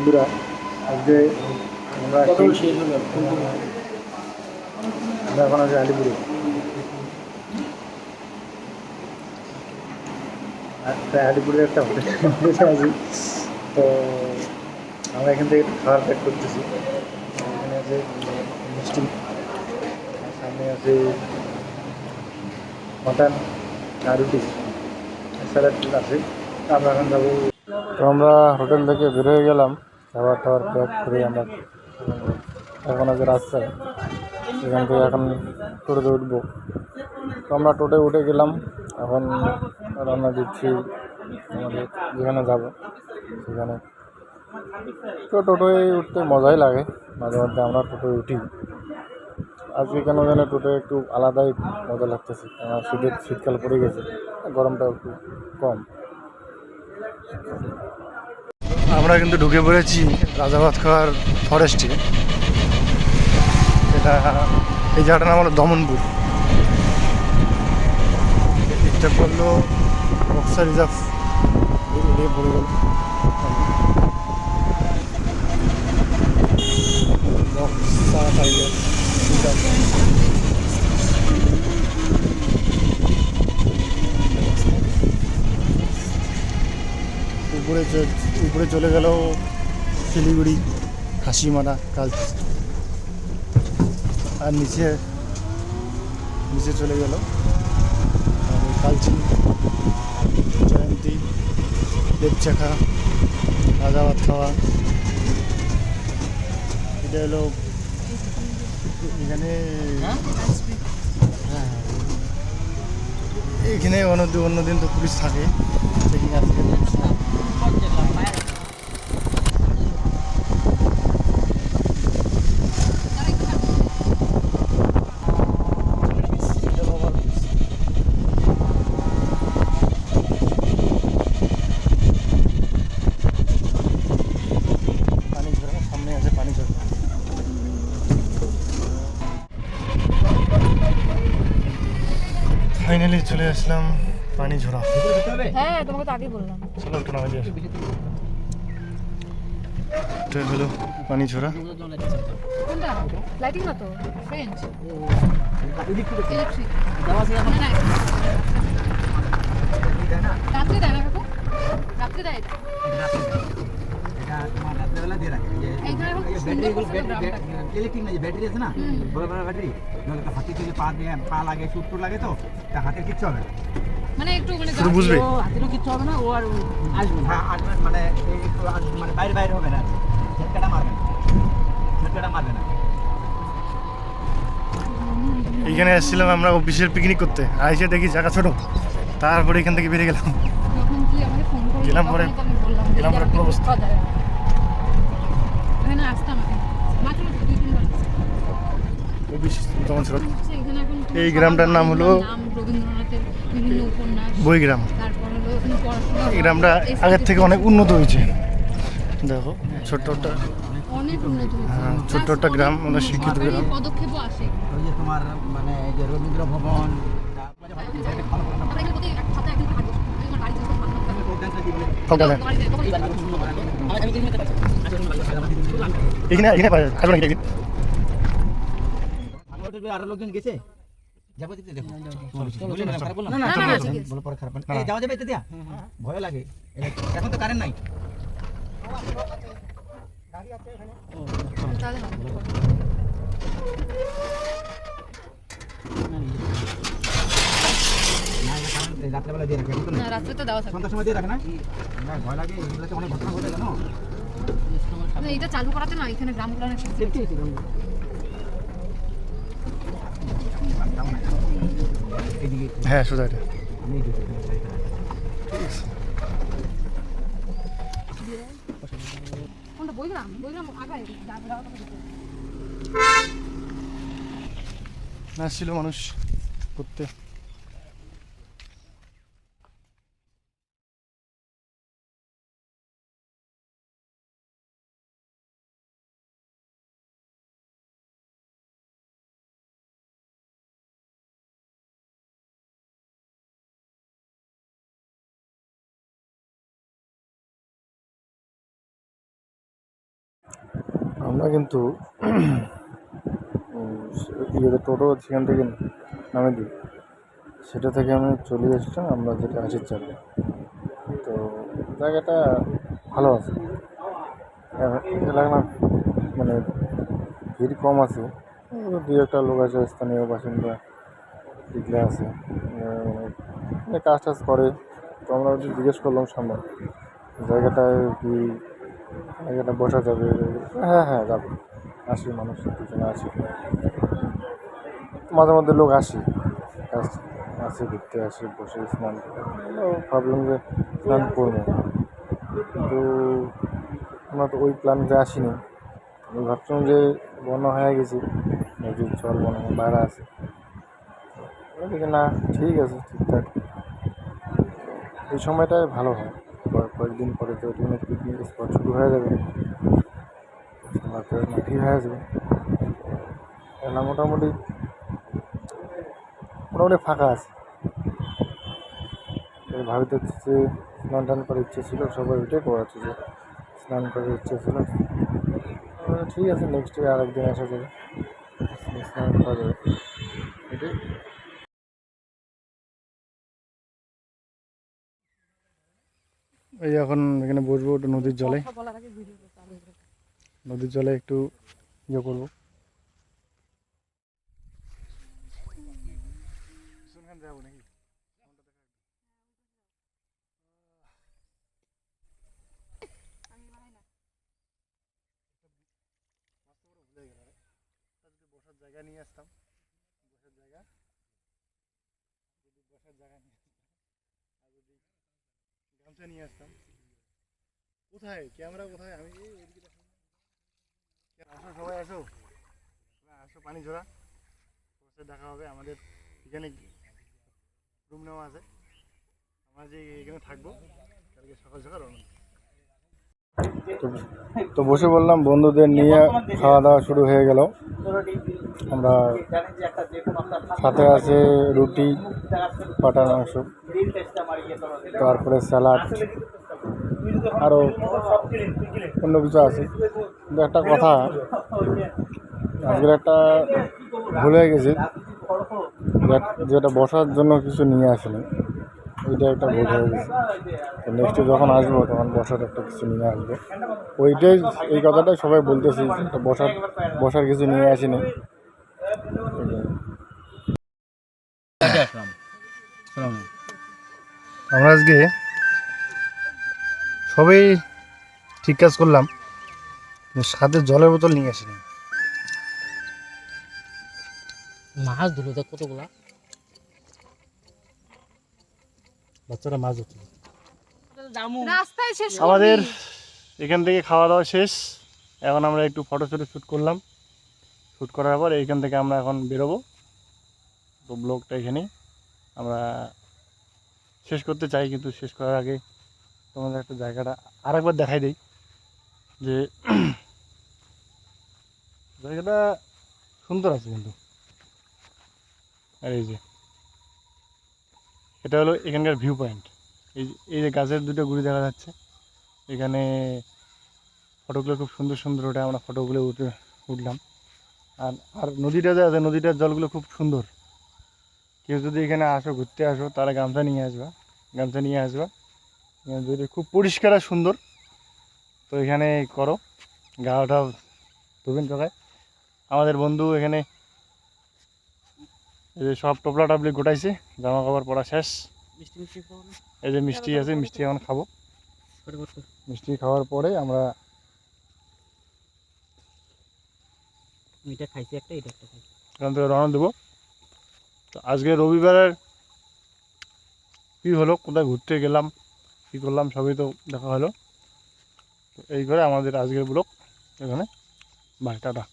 বন্ধুরা আজকে আমরা আমরা এখন আছি আলিপুরে। আলিপুরের একটা হোটেলে আছি। তো আমরা এখান থেকে খাবার প্যাক করতেছি। এখানে আছে মিষ্টি সামনে আছে মাটন আর রুটি স্যালাড আছে। আমরা এখন যাব। তো আমরা হোটেল থেকে বের হয়ে গেলাম। খাবার টাবার প্যাক করে আমরা এখন আছে রাস্তায় সেখান থেকে এখন টোটোতে উঠবো। তো আমরা টোটোে উঠে গেলাম, এখন রান্না দিচ্ছি আমাদের যেখানে যাব, সেখানে। তো টোটোয় উঠতে মজাই লাগে, মাঝে মধ্যে আমরা টোটোয় উঠি। আজকে কেন যেন টোটোয় একটু আলাদাই মজা লাগতেছে শীতের শীতকাল পড়ে গেছে গরমটা একটু কম। আমরা কিন্তু ঢুকে পড়েছি রাজাবাদ খাওয়ার ফরেস্টে এটা, এই জায়গাটার নাম হলো দমনপুর। এটা পড়ল বক্সা রিজার্ভ। পড়ে গেল। বক্সা উপরে চ- উপরে চলে গেল শিলিগুড়ি হাসিমারা কাল আর নিচে নিচে চলে গেল। কালচি জয়ন্তী দেবচাখা রাজাবাদ খাওয়া এটা হলো এখানে হ্যাঁ এখানে অন্য অন্যদিন তো পুলিশ থাকে। সেখানে আজকে পুলিশ নেই। পানি ঝরা সামনে আছে পানি ঝরা ফাইনালি চলে আসলাম পানি ঝরা। হ্যাঁ তোমাকে তো আগে বললাম। চলো একটু নামে দিয়ে এটা হলো পানি ঝরা। কোনটা? লাইটিং না তো? ফ্রেঞ্চ ইলেকট্রিক রাত্রে দেয় না কাকু? রাত্রে দেয় তোমার রাত্রেবেলা দিয়ে রাখে যে এইখানে এখন এই সুন্দর ব্যাটারি করছে তো গ্রামটা। ইলেকট্রিক না যে ব্যাটারি আছে না? বড় বড় ব্যাটারি। নাহলে তো হাতি থেকে পা দিয়ে পা লাগে সুট টুট লাগে তো তা হাতের কিচ্ছু হবে না। মানে একটু মানে বুঝবে। হাতেরও কিচ্ছু হবে না ও আর আসবে হ্যাঁ আসবে মানে একটু মানে বাইরে বাইরে হবে না ঝটকাটা মারবে না। ঝটকাটা মারবে না। এইখানে এসেছিলাম আমরা অফিসের পিকনিক করতে। আইসে দেখি জায়গা ছোট। তারপরে এখান থেকে বেরিয়ে গেলাম। যখন তুই আমাকে ফোন করলি? গেলাম পরে- গেলাম পরে অবস্থা। এখানে আসতাম মাত্র দুই তিনবার এই গ্রামটার নাম হলো- বইগ্রাম এই গ্রামটা আগের থেকে অনেক উন্নত হয়েছে। দেখো ছোট্ট একটা। হ্যাঁ, ছোট্ট একটা গ্রাম, আমাদের শিক্ষিত গ্রাম। তোমার মানে রবীন্দ্র ভবন এখানে এখানে। আসবে নাকি? আরও লোকজন গেছে যাওয়া কারেন্ট নাই এটা কারেন্ট এই রাত্রেবেলা দিয়ে রাখে না। রাত্রে তো দেওয়া। সন্ধ্যার সময় দিয়ে রাখে না? না, ভয় লাগে এগুলোতে অনেক ঘটনা ঘটে জানো? না, এটা চালু করাতে না এখানে গ্রামগুলো অনেক এইদিকে হ্যাঁ সোজা এটা। কোনটা বইগ্রাম বইগ্রাম আগায় আসছিল মানুষ করতে। আমরা কিন্তু ইয়েতে টোটো সেখান থেকে নামে দিই। সেটা থেকে আমি চলে এসেছিলাম, আমরা যেটা হাসির চালে। তো জায়গাটা ভালো আছে। এলাকা মানে ভিড় কম আছে। দু একটা লোক আছে, স্থানীয় বাসিন্দা এগুলো আছে। মানে কাজ টাজ করে। তো আমরা জিজ্ঞেস করলাম সামনে, জায়গাটায় কি জায়গাটা বসা যাবে। হ্যাঁ হ্যাঁ যাবে। আসি মানুষ, দুজনে আসি মাঝে মধ্যে লোক আসি। আসি ঘুরতে আসি, বসে স্নান ভাবলাম যে স্নান করব। কিন্তু আমরা তো ওই প্ল্যানতে আসিনি। আমি ভাবছিলাম যে বন্যা হয়ে গেছি। নদীর জল হয় বাইরে আছে। দেখি না, ঠিক আছে, ঠিকঠাক। এই সময়টাই ভালো হয়। কয়েক- কয়েকদিন পরে তো এখানে স্পট শুরু হয়ে যাবে। মাটি হয়ে যাবে এলা মোটামুটি মোটামুটি ফাঁকা আছে। ভাবিতে হচ্ছে স্নান টান করার ইচ্ছে ছিল, সবাই ওইটাই করাচ্ছে যে স্নান করার ইচ্ছে ছিল। ঠিক আছে নেক্সট ডে আর একদিন আসা যাবে। স্নান করা যাবে। এটাই। এই এখন এখানে বসবো একটু নদীর জলে। নদীর জলে একটু ইয়ে করব। জায়গা নিয়ে আসতাম। বসার জায়গা। বসার জায়গা নিয়ে গামছা নিয়ে আসতাম। কোথায়? ক্যামেরা কোথায়? আমি। আসো সবাই, আসো। আসো পানি ঝোড়া বসে দেখা হবে আমাদের এখানে রুম নেওয়া আছে। আমরা যে এখানে থাকব, কালকে সকাল সকাল রওনা তো বসে বললাম, বন্ধুদের নিয়ে খাওয়া দাওয়া শুরু হয়ে গেল। আমরা সাথে আছে রুটি, পাটার মাংস, তারপরে স্যালাড আরও অন্য কিছু আছে। কিন্তু একটা কথা, আজকের একটা ভুল গেছে যেটা বসার জন্য কিছু নিয়ে আসেনি, ওইটা একটা ভুল হয়ে গেছে। নেক্সটে যখন আসব তখন বসার একটা কিছু নিয়ে আসব। ওইটাই এই কথাটাই সবাই বলতেছি একটা বসার বসার কিছু নিয়ে আসিনি। আমরা আজকে সবাই ঠিক কাজ করলাম সাথে জলের বোতল নিয়ে আসিনি। মাছ ধুলো দেখ কতগুলা। বাচ্চারা মাছ হচ্ছে রাস্তায় শেষ আমাদের এখান থেকে খাওয়া দাওয়া শেষ। এখন আমরা একটু ফটো ফটো শ্যুট করলাম। শ্যুট করার পর এইখান থেকে আমরা এখন বেরোবো। তো ব্লগটা এখানেই। আমরা শেষ করতে চাই কিন্তু শেষ করার আগে তোমাদের একটা জায়গাটা আরেকবার দেখাই দিই। যে জায়গাটা সুন্দর আছে কিন্তু। আর এই যে এটা হলো এখানকার ভিউ পয়েন্ট এই যে- এই যে গাছের দুটো গুড়ি দেখা যাচ্ছে। এখানে ফটোগুলো খুব সুন্দর সুন্দর ওঠে আমরা ফটোগুলো উঠে, উঠলাম। আর আর নদীটা যে আছে, নদীটার জলগুলো খুব সুন্দর। কেউ যদি এখানে আসো, ঘুরতে আসো, তাহলে গামছা নিয়ে আসবা। গামছা নিয়ে আসবা। যদি খুব পরিষ্কার আর সুন্দর। তো এখানে করো গাওটা ধুবেন চোখায়। আমাদের বন্ধু এখানে এই যে সব টপলা টাপলি গোটাইছে জামা কাপড় পরা শেষ। এই যে মিষ্টি আছে মিষ্টি এখন খাব মিষ্টি খাওয়ার পরে আমরা এটা খাইছি একটা এটা একটা খাইছি। এখান থেকে রওনা দেবো। তো আজকে রবিবারের কী হলো কোথায় ঘুরতে গেলাম কী করলাম সবই তো দেখা হলো। তো এই করে আমাদের আজকের ব্লগ এখানে। Bye tata.